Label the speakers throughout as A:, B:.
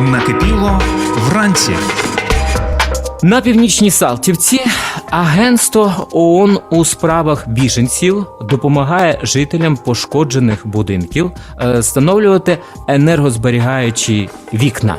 A: Накипіло вранці.
B: На північній Салтівці агентство ООН у справах біженців допомагає жителям пошкоджених будинків е, встановлювати енергозберігаючі вікна.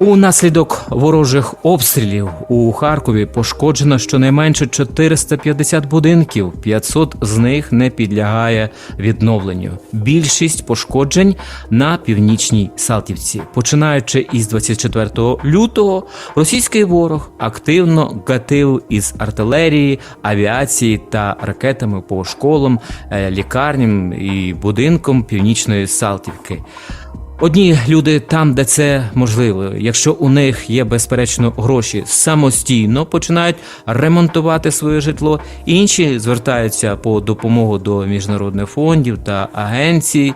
B: Унаслідок ворожих обстрілів у Харкові пошкоджено щонайменше 450 будинків, 500 з них не підлягає відновленню. Більшість пошкоджень на північній Салтівці. Починаючи із 24 лютого, російський ворог активно гатив із артилерії, авіації та ракетами по школам, е, лікарням і будинкам північної Салтівки. Одні люди там, де це можливо, якщо у них є безперечно гроші, самостійно починають ремонтувати своє житло. Інші звертаються по допомогу до міжнародних фондів та агенцій.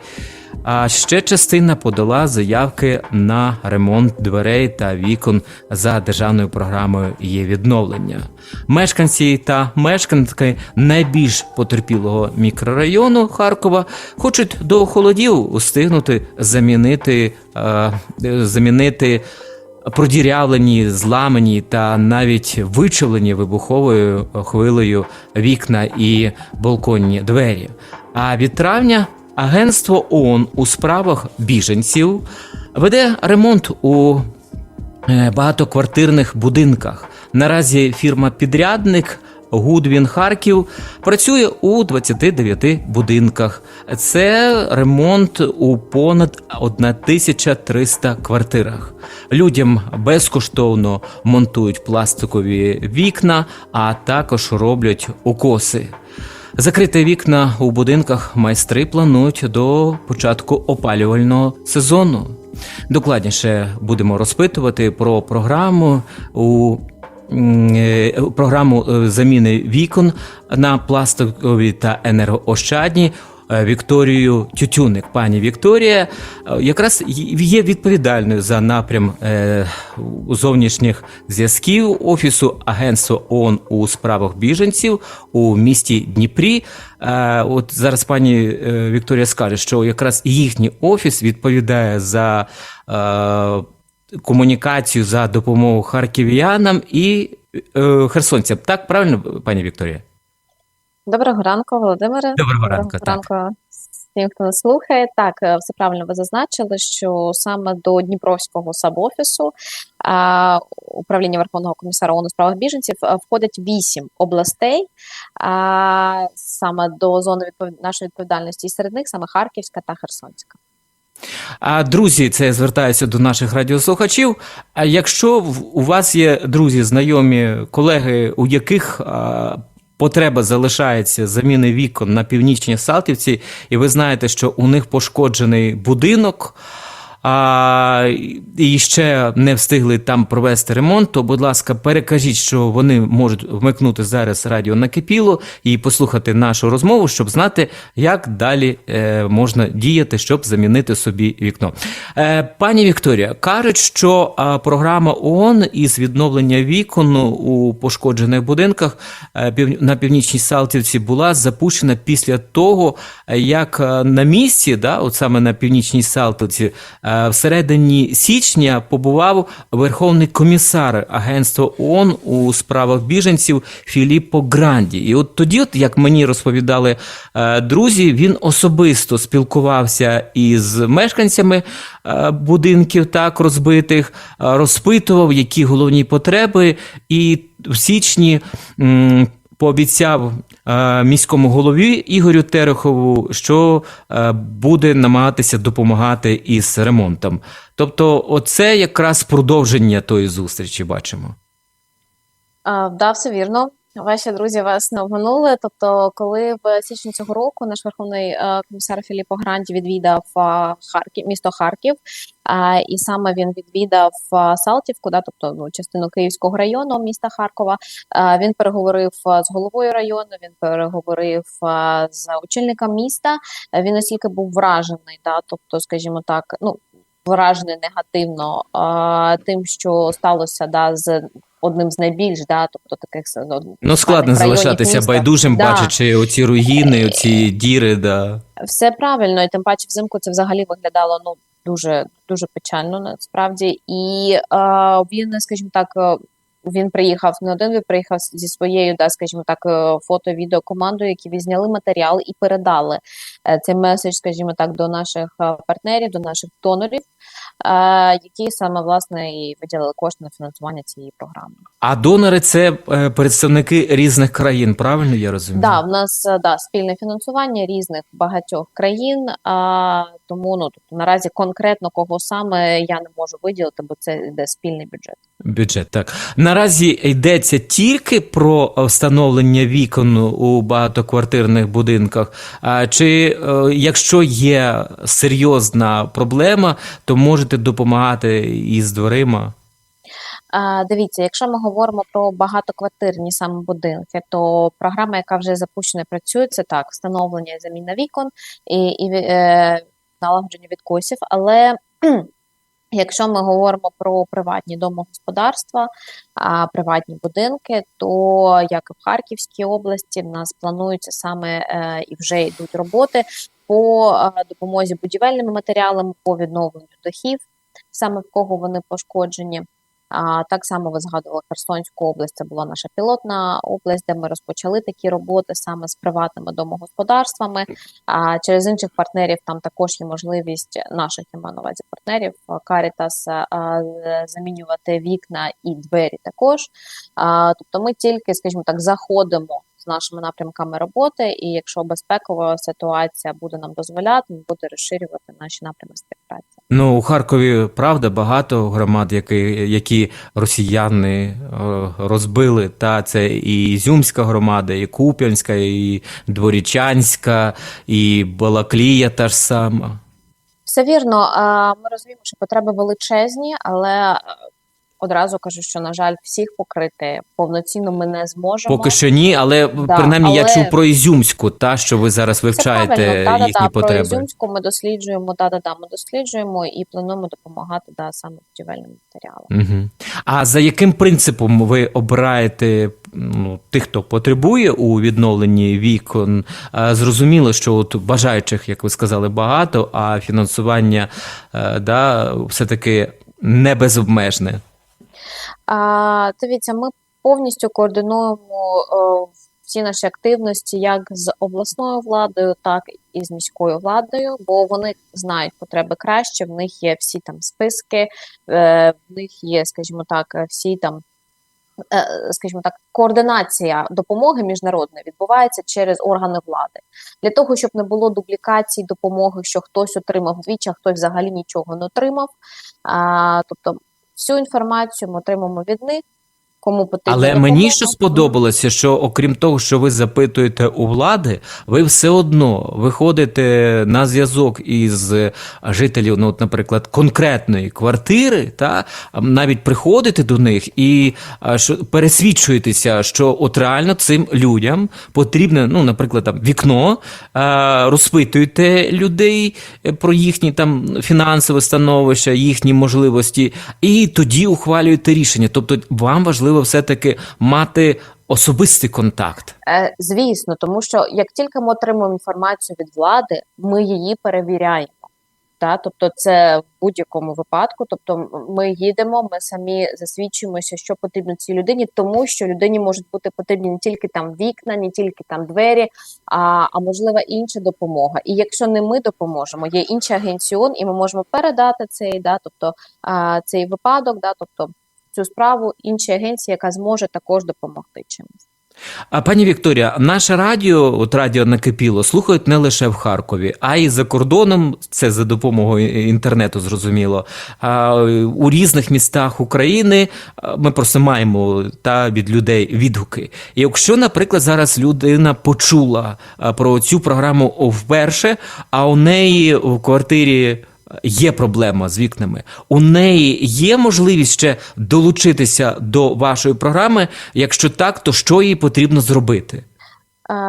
B: А ще частина подала заявки на ремонт дверей та вікон за державною програмою є відновлення. Мешканці та мешканки найбільш потерпілого мікрорайону Харкова хочуть до холодів устигнути замінити, е, замінити продірявлені, зламані та навіть вичавлені вибуховою хвилею вікна і балконні двері. А від травня агентство ООН у справах біженців веде ремонт у е, багатоквартирних будинках. Наразі фірма-підрядник Гудвін Харків працює у 29 будинках. Це ремонт у понад 1300 квартирах. Людям безкоштовно монтують пластикові вікна, а також роблять укоси. Закрити вікна у будинках майстри планують до початку опалювального сезону. Докладніше будемо розпитувати про програму у е, програму е, заміни вікон на пластикові та енергоощадні. Е, Вікторію Тютюник. Пані Вікторія е, якраз є відповідальною за напрям е, зовнішніх зв'язків Офісу Агентства ООН у справах біженців у місті Дніпрі. От зараз пані Вікторія скаже, що якраз їхній офіс відповідає за комунікацію за допомогою харків'янам і херсонцям. Так, правильно, пані Вікторія?
C: Доброго ранку, Володимире.
B: Доброго ранку, так.
C: ранку всім, хто нас слухає. Так, е, все правильно ви зазначили, що саме до Дніпровського сабофісу а, управління Верховного комісара ООН у справах біженців е, входить вісім областей, а, саме до зони відповід... нашої відповідальності, і серед них саме Харківська та Херсонська.
B: А друзі, це я звертаюся до наших радіослухачів. А якщо у вас є друзі, знайомі, колеги, у яких а, потреба залишається заміни вікон на північній Салтівці, і ви знаєте, що у них пошкоджений будинок. А, і ще не встигли там провести ремонт, то, будь ласка, перекажіть, що вони можуть вмикнути зараз радіо накипіло і послухати нашу розмову, щоб знати, як далі е, можна діяти, щоб замінити собі вікно. Е, пані Вікторія, кажуть, що а, програма ООН із відновлення вікон у пошкоджених будинках е, пів- на північній Салтівці була запущена після того, е, як е, на місці, да, от саме на північній Салтівці, е, всередині січня побував Верховний комісар Агентства ООН у справах біженців Філіппо Гранді. І от тоді, от, як мені розповідали е, друзі, він особисто спілкувався із мешканцями е, будинків так розбитих, е, розпитував, які головні потреби, і в січні. Пообіцяв е, міському голові Ігорю Терехову, що е, буде намагатися допомагати із ремонтом. Тобто, оце якраз продовження тої зустрічі бачимо.
C: А, да, все вірно. Ваші друзі вас не обманули. Тобто, коли в січні цього року наш верховний е, комісар Філіппо Гранді відвідав е, Харків, місто Харків, і саме він відвідав е, Салтівку, да, тобто ну, частину Київського району міста Харкова. Він переговорив з головою району, він переговорив з очільником міста. Він настільки був вражений, да, тобто, скажімо так, ну. Вражений негативно тим, що сталося да, з одним з найбільш, да, тобто таких ну,
B: Ну, складно залишатися
C: міста.
B: байдужим,
C: Да.
B: бачачи оці руїни, оці діри. Да.
C: Все правильно, і тим паче взимку це взагалі виглядало ну дуже дуже печально насправді. І е, він, скажімо так, е, він приїхав не один, він приїхав зі своєю, да, скажімо так, е, фото-відеокомандою, які відзняли матеріал і передали е, цей меседж, скажімо так, до наших е, партнерів, до наших донорів, які саме власне і виділили кошти на фінансування цієї програми.
B: А донори це представники різних країн, правильно я розумію?
C: Да, в нас да, спільне фінансування різних багатьох країн. А, тому ну тобто наразі конкретно кого саме я не можу виділити, бо це йде спільний бюджет.
B: Бюджет так наразі йдеться тільки про встановлення вікон у багатоквартирних будинках. А чи е, якщо є серйозна проблема, то можете допомагати із дверима?
C: Дивіться, якщо ми говоримо про багатоквартирні саме будинки, то програма, яка вже запущена, працює, це так: встановлення і заміна вікон і, і е, налагодження відкосів. Але якщо ми говоримо про приватні домогосподарства, приватні будинки, то як і в Харківській області в нас плануються саме е, і вже йдуть роботи по е, допомозі будівельними матеріалами, по відновленню дахів, саме в кого вони пошкоджені. А так само ви згадували Херсонську область. Це була наша пілотна область, де ми розпочали такі роботи саме з приватними домогосподарствами. А через інших партнерів там також є можливість наших я маю на увазі партнерів Карітас замінювати вікна і двері також. А, тобто, ми тільки, скажімо так, заходимо з нашими напрямками роботи, і якщо безпекова ситуація буде нам дозволяти, ми буде розширювати наші напрями співпраці.
B: Ну у Харкові правда багато громад, які, які росіяни е, розбили. Та це і Ізюмська громада, і Куп'янська, і Дворічанська, і Балаклія та ж сама.
C: Все вірно, ми розуміємо, що потреби величезні, але е, одразу кажу, що на жаль, всіх покрити повноцінно ми не зможемо.
B: Поки що ні, але
C: Да,
B: принаймні я чув про Ізюмську, та що ви зараз
C: Це
B: вивчаєте
C: правильно, да, да,
B: їхні потреби.
C: Про Ізюмську ми досліджуємо, да, да, да, ми досліджуємо і плануємо допомагати да, саме будівельним матеріалам.
B: Угу. А за яким принципом ви обираєте ну, тих, хто потребує у відновленні вікон? Зрозуміло, що от бажаючих, як ви сказали, багато, а фінансування е, да, все-таки не безобмежне.
C: А, дивіться, ми повністю координуємо е, всі наші активності як з обласною владою, так і з міською владою, бо вони знають потреби краще. В них є всі там списки, е, в них є, скажімо так, всі там. е, Скажімо так, координація допомоги міжнародної відбувається через органи влади для того, щоб не було дублікацій допомоги, що хтось отримав двічі, а хтось взагалі нічого не отримав. А, тобто всю інформацію ми отримаємо від них, кому потрібна
B: Але мені що сподобалося, що окрім того, що ви запитуєте у влади, ви все одно виходите на зв'язок із жителів, ну, от, наприклад, конкретної квартири, та навіть приходите до них і що пересвідчуєтеся, що от реально цим людям потрібне, ну, наприклад, там вікно, розпитуєте людей е, про їхні там фінансове становище, їхні можливості, і тоді ухвалюєте рішення. Тобто, вам важливо все-таки мати особистий контакт.
C: Е, звісно, тому що як тільки ми отримуємо інформацію від влади, ми її перевіряємо. Та? Тобто, це в будь-якому випадку. Тобто, ми їдемо, ми самі засвідчуємося, що потрібно цій людині, тому що людині можуть бути потрібні не тільки там вікна, не тільки там двері, а, а можливо інша допомога. І якщо не ми допоможемо, є інший агенціон, і ми можемо передати цей, да, тобто а, цей випадок, да, тобто цю справу іншій агенції, яка зможе також допомогти чимось.
B: А пані Вікторія, наше радіо, от радіо накипіло, слухають не лише в Харкові, а й за кордоном. Це за допомогою інтернету, зрозуміло. А, у різних містах України ми просто маємо та від людей відгуки. Якщо, наприклад, зараз людина почула про цю програму вперше, а у неї в квартирі. Є проблема з вікнами. У неї є можливість ще долучитися до вашої програми. Якщо так, то що їй потрібно зробити?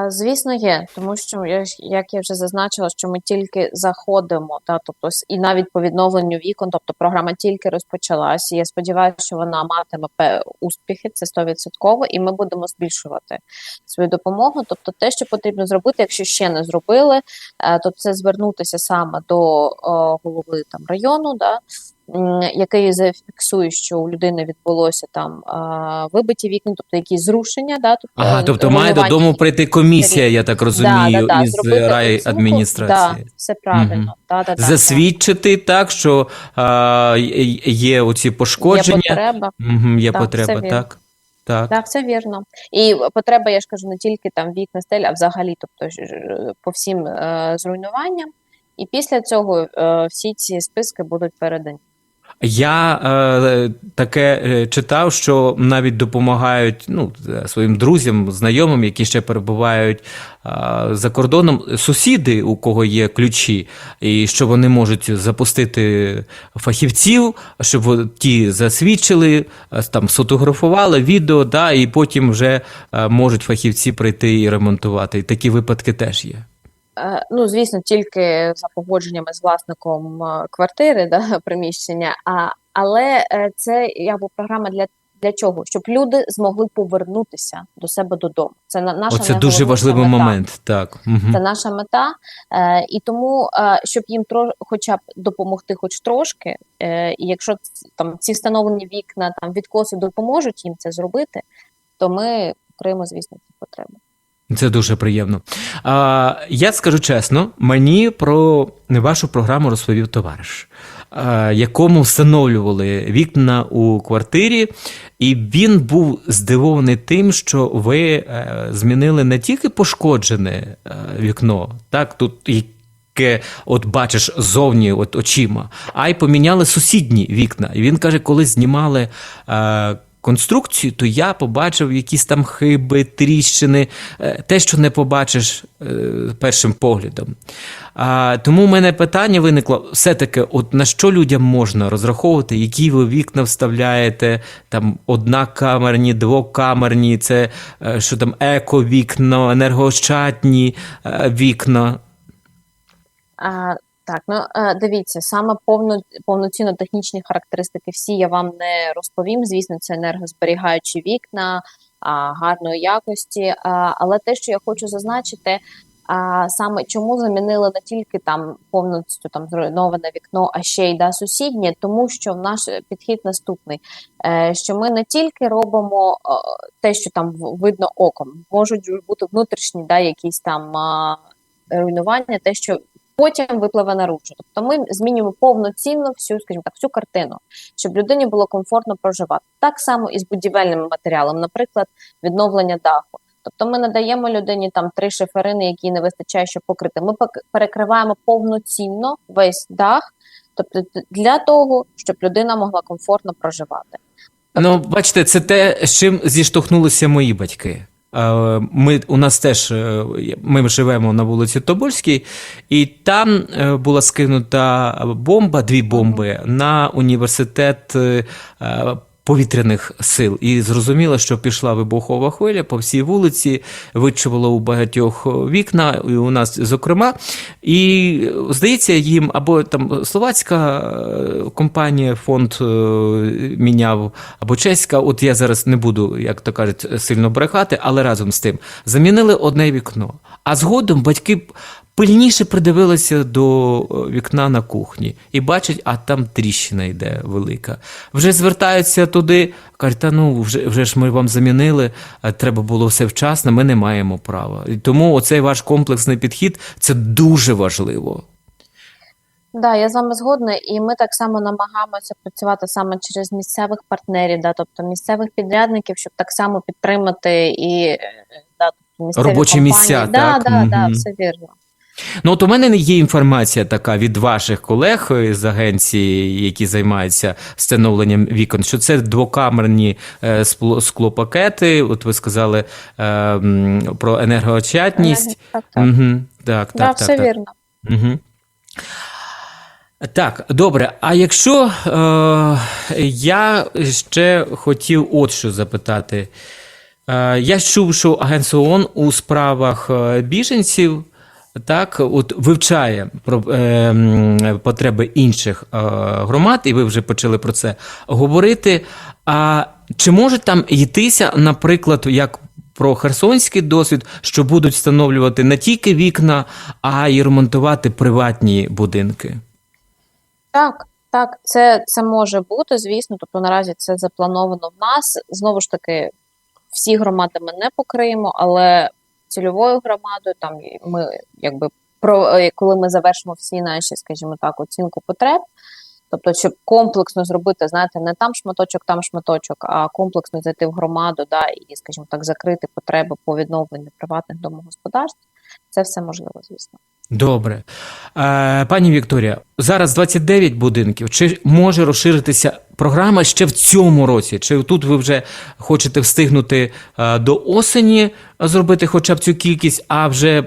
C: Звісно, є, тому що як я вже зазначила, що ми тільки заходимо, та тобто і навіть по відновленню вікон, тобто програма тільки розпочалась. Я сподіваюся, що вона матиме успіхи, це 100%, і ми будемо збільшувати свою допомогу. Тобто, те, що потрібно зробити, якщо ще не зробили, е, то це звернутися саме до голови там району, да, який зафіксує, що у людини відбулося там вибиті вікна, тобто якісь зрушення, да, тобто,
B: Ага, тобто має додому прийти комісія, я так розумію, із
C: зробити
B: райадміністрації.
C: Да, все правильно.
B: Мгм.
C: Да, да, да,
B: Засвідчити так, що а, є- оці
C: да. Є
B: пошкодження.
C: потреба.
B: Мгм, є
C: Так,
B: потреба, так. Так.
C: Так, все вірно. І потреба, я ж кажу, не тільки там вікна стель, а взагалі, тобто по всім е, зруйнуванням. І після цього е, всі ці списки будуть передані.
B: Я е, таке е, читав, що навіть допомагають ну, е, своїм друзям, знайомим, які ще перебувають е, за кордоном, сусіди, у кого є ключі, і що вони можуть запустити фахівців, щоб ті засвідчили, е, там сфотографували відео, да, і потім вже можуть фахівці прийти і ремонтувати. І такі випадки теж є.
C: Е, Ну, звісно, тільки за погодженнями з власником е, квартири, да, приміщення. А, але е, це якби програма для, для чого? Щоб люди змогли повернутися до себе додому. Це на наша
B: Оце дуже важливий
C: мета.
B: момент. Так. Мгм.
C: Це наша мета, е, і тому, е, щоб їм тро, хоча б допомогти, хоч трошки, е, і якщо там ці встановлені вікна, там відкоси допоможуть їм це зробити, то ми покриємо, звісно, ці потреби.
B: Це дуже приємно. А, я скажу чесно, мені про вашу програму розповів товариш, а, якому встановлювали вікна у квартирі, і він був здивований тим, що ви е, змінили не тільки пошкоджене е, вікно, так тут. Яке от бачиш зовні от очима, а й поміняли сусідні вікна. І він каже, коли знімали е, конструкцію, то я побачив якісь там хиби, тріщини, е, те, що не побачиш е, першим поглядом. Тому в мене питання виникло: все-таки, от на що людям можна розраховувати, які ви вікна вставляєте, там однакамерні, двокамерні, це е, що там еко-вікна, енергоощадні вікна.
C: Так, ну е, дивіться, саме повно, повноцінно технічні характеристики всі я вам не розповім. Звісно, це енергозберігаючі вікна гарної якості. А, але те, що я хочу зазначити, а, саме чому замінили не тільки там повністю там зруйноване вікно, а ще й да, сусіднє, тому що наш підхід наступний: е, що ми не тільки робимо е, те, що там видно оком, можуть бути внутрішні да, якісь там руйнування, те, що потім випливе наружу. Тобто ми змінюємо повноцінно всю, скажімо так, всю картину, щоб людині було комфортно проживати. Так само і з будівельними матеріалами, наприклад, відновлення даху. Тобто ми надаємо людині там три шиферини, які не вистачає, щоб покрити. Ми перекриваємо повноцінно весь дах, тобто для того, щоб людина могла комфортно проживати.
B: Ну, бачите, це те, з чим зіштовхнулися мої батьки. Е, Ми, у нас теж е, ми живемо на вулиці Тобольській, і там е, була скинута бомба, дві бомби на університет повітряних сил. І зрозуміло, що пішла вибухова хвиля по всій вулиці, вичувало у багатьох вікна, і у нас, зокрема. І здається, їм або там словацька е, компанія фонд е, міняв, або чеська. От я зараз не буду, як то кажуть, сильно брехати, але разом з тим замінили одне вікно. А згодом батьки пильніше придивилися до е, вікна на кухні і бачать, а там тріщина йде велика. Вже звертаються туди, кажуть, та ну вже, вже ж ми вам замінили, треба було все вчасно, ми не маємо права. І тому оцей ваш комплексний підхід це дуже важливо.
C: Да, я з вами згодна, і ми так само намагаємося працювати саме через місцевих партнерів, да, тобто місцевих підрядників, щоб так само підтримати і е, да, тобто місцеві
B: Робочі
C: компанії.
B: місця,
C: да,
B: так?
C: Да, да, все вірно.
B: Ну, от у мене не є інформація така від ваших колег з агенції, які займаються встановленням вікон, що це двокамерні е, склопакети. От ви сказали е, про енергоочатність.
C: Так, так.
B: Угу. Так,
C: да,
B: так,
C: все
B: так.
C: вірно.
B: Угу. Так, добре. А якщо е, я ще хотів от що запитати. Е, Я чув, що Агентство ООН у справах е, біженців так от вивчає про е, потреби інших е, громад, і ви вже почали про це говорити. А чи може там йтися, наприклад, як про херсонський досвід, що будуть встановлювати не тільки вікна, а й ремонтувати приватні будинки?
C: Так, так, це, це може бути, звісно. Тобто наразі це заплановано в нас. Знову ж таки, всі громади ми не покриємо, але цільовою громадою там ми якби про е, коли ми завершимо всі наші, скажімо так, оцінку потреб. Тобто, щоб комплексно зробити, знаєте, не там шматочок, там шматочок, а комплексно зайти в громаду, да, і, скажімо так, закрити потреби по відновленню приватних домогосподарств, це все можливо, звісно.
B: Добре. Е, пані Вікторія, зараз 29 будинків. Чи може розширитися програма ще в цьому році? Чи тут ви вже хочете встигнути е, до осені зробити хоча б цю кількість, а вже е,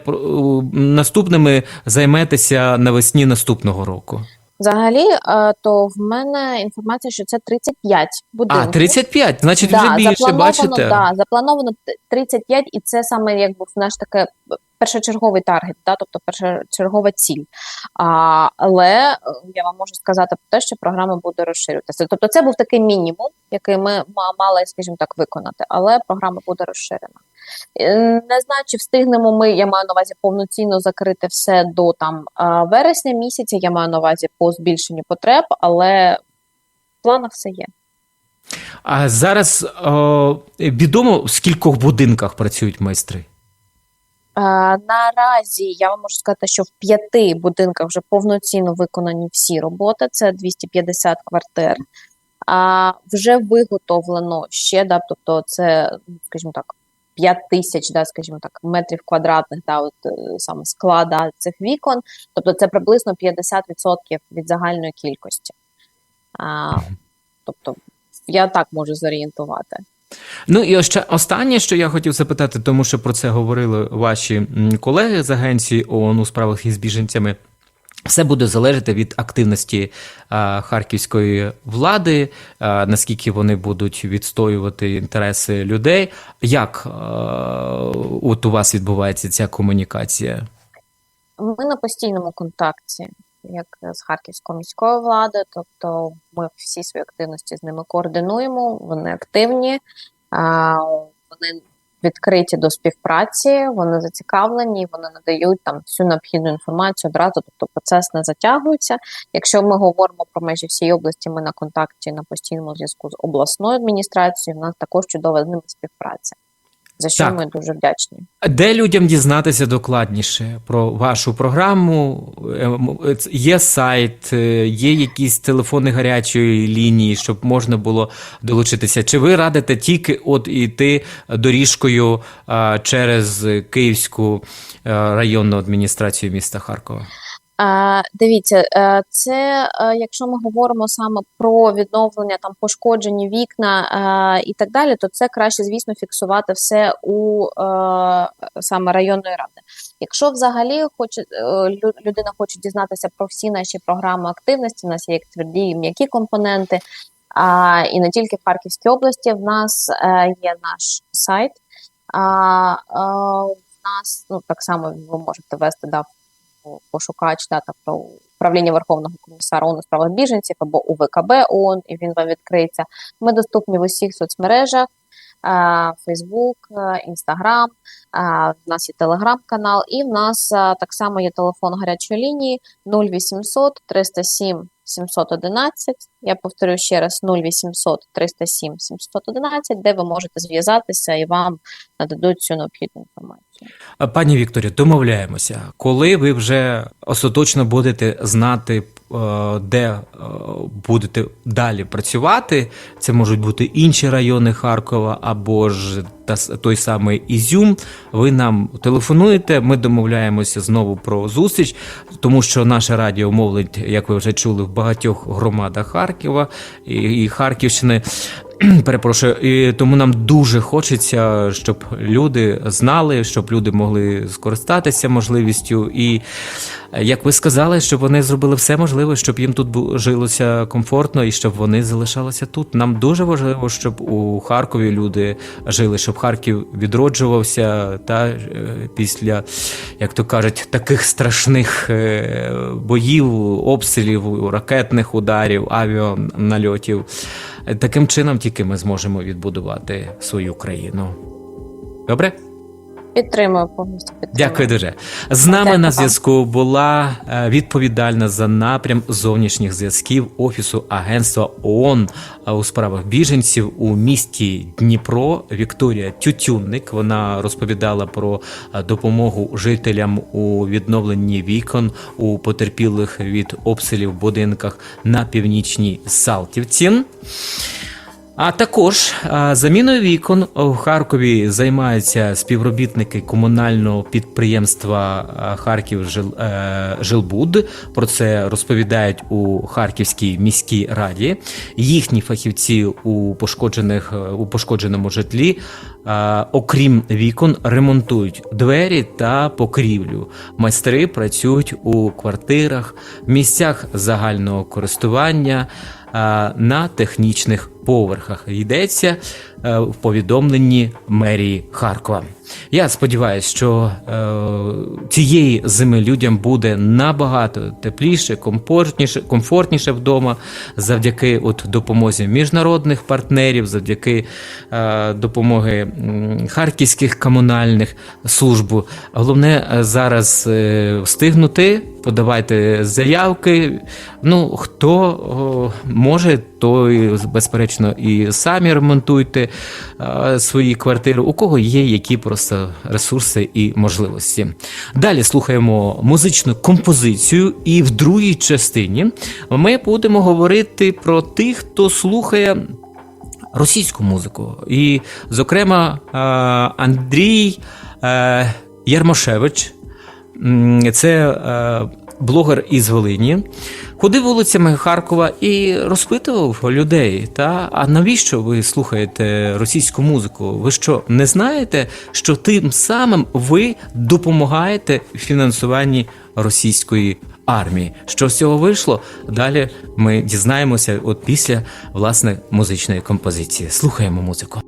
B: наступними займетеся навесні наступного року?
C: Взагалі, е, то в мене інформація, що це 35 будинків.
B: А, 35, значить,
C: Да,
B: вже більше,
C: заплановано,
B: бачите?
C: Да, заплановано т- 35, і це саме якби наш таке першочерговий таргет, да, тобто першочергова ціль. А, але е, я вам можу сказати про те, що програма буде розширюватися. Тобто це був такий мінімум, який ми мали, скажімо так, виконати, але програма буде розширена. Е, Не знаю, чи встигнемо ми, я маю на увазі повноцінно закрити все до там вересня місяця. Я маю на увазі по збільшенню потреб, але в планах все є.
B: А зараз о, відомо, в скількох будинках працюють майстри?
C: Е, Наразі я вам можу сказати, що в п'яти будинках вже повноцінно виконані всі роботи. Це 250 квартир. А вже виготовлено ще, да, тобто це, скажімо так, 5 тисяч, да, скажімо так, метрів квадратних, да, от е, саме склада цих вікон. Тобто це приблизно 50% від загальної кількості. А, тобто я так можу зорієнтувати.
B: Ну і ще останнє, що я хотів запитати, тому що про це говорили ваші колеги з агенції ООН у справах із біженцями. Все буде залежати від активності а, харківської влади, а, наскільки вони будуть відстоювати інтереси людей. Як а, от у вас відбувається ця комунікація?
C: Ми на постійному контакті, як з Харківською міською владою, тобто ми всі свої активності з ними координуємо, вони активні, вони відкриті до співпраці, вони зацікавлені, вони надають там всю необхідну інформацію одразу, тобто процес не затягується. Якщо ми говоримо про межі всієї області, ми на контакті на постійному зв'язку з обласною адміністрацією. У нас також чудова з ними співпраця, за що
B: Так.
C: ми дуже вдячні.
B: Де людям дізнатися докладніше про вашу програму? Е, е, Є сайт, е, є якісь телефони гарячої лінії, щоб можна було долучитися? Чи ви радите тільки от іти доріжкою через Київську районну адміністрацію міста Харкова?
C: Дивіться, е, це е, якщо ми говоримо саме про відновлення там пошкоджені вікна е, і так далі, то це краще, звісно, фіксувати все у саме районної ради. Якщо взагалі хоче людина хоче дізнатися про всі наші програми активності, у нас є як тверді і м'які компоненти, а, і не тільки в Харківській області. В нас є наш сайт. А, в нас ну так само ви можете ввести да, пошукач дата про управління Верховного комісара ООН у справах біженців або УВКБ ООН, і він вам відкриється. Ми доступні в усіх соцмережах. Фейсбук, Інстаграм, в нас є телеграм-канал, і в нас так само є телефон гарячої лінії 0800 307 711. Я повторю ще раз 0800 307 711, де ви можете зв'язатися і вам нададуть цю необхідну інформацію.
B: Пані Вікторі, домовляємося, коли ви вже остаточно будете знати, де е, будете далі працювати, це можуть бути інші райони Харкова або ж той самий Ізюм. Ви нам телефонуєте, ми домовляємося знову про зустріч, тому що наше радіо мовлить, як ви вже чули, в багатьох громадах Харкова і, Харківщини. Перепрошую, і тому нам дуже хочеться, щоб люди знали, щоб люди могли скористатися можливістю. І е, як ви сказали, щоб вони зробили все можливе, щоб їм тут жилося комфортно і щоб вони залишалися тут. Нам дуже важливо, щоб у Харкові люди жили, щоб Харків відроджувався та е, після, як то кажуть, таких страшних е, боїв, обстрілів, ракетних ударів, авіанальотів. Таким чином тільки ми зможемо відбудувати свою країну. Добре?
C: Підтримую повністю. Підтримую.
B: Дякую дуже. З нами
C: Дякую
B: на зв'язку була е, відповідальна за напрям зовнішніх зв'язків Офісу Агентства ООН у справах біженців у місті Дніпро Вікторія Тютюнник. Вона розповідала про е, допомогу жителям у відновленні вікон у потерпілих від обстрілів будинках на північній Салтівці. А також заміною вікон у Харкові займаються співробітники комунального підприємства Харків е, Жилбуд. Про це розповідають у Харківській міській раді. Їхні фахівці у пошкоджених е, у пошкодженому житлі, окрім вікон, ремонтують двері та покрівлю. Майстри працюють у квартирах, місцях загального користування на технічних поверхах. Йдеться е, в повідомленні мерії Харкова. Я сподіваюся, що е, цієї зими людям буде набагато тепліше, комфортніше, комфортніше вдома завдяки от допомозі міжнародних партнерів, завдяки е, допомоги харківських комунальних служб. Головне е, зараз е, встигнути, подавайте заявки. Ну, хто о, може, той безперечно і самі ремонтуйте е, свої квартири. У кого є які просто ресурси і можливості. Далі слухаємо музичну композицію, і в другій частині ми будемо говорити про тих, хто слухає російську музику. І, зокрема, е, Андрій е, Ярмошевич, це блогер із Волині, ходив вулицями Харкова і розпитував людей. Та а навіщо ви слухаєте російську музику? Ви що не знаєте, що тим самим ви допомагаєте фінансуванні російської армії? Що з цього вийшло? Далі ми дізнаємося от після власне музичної композиції. Слухаємо музику.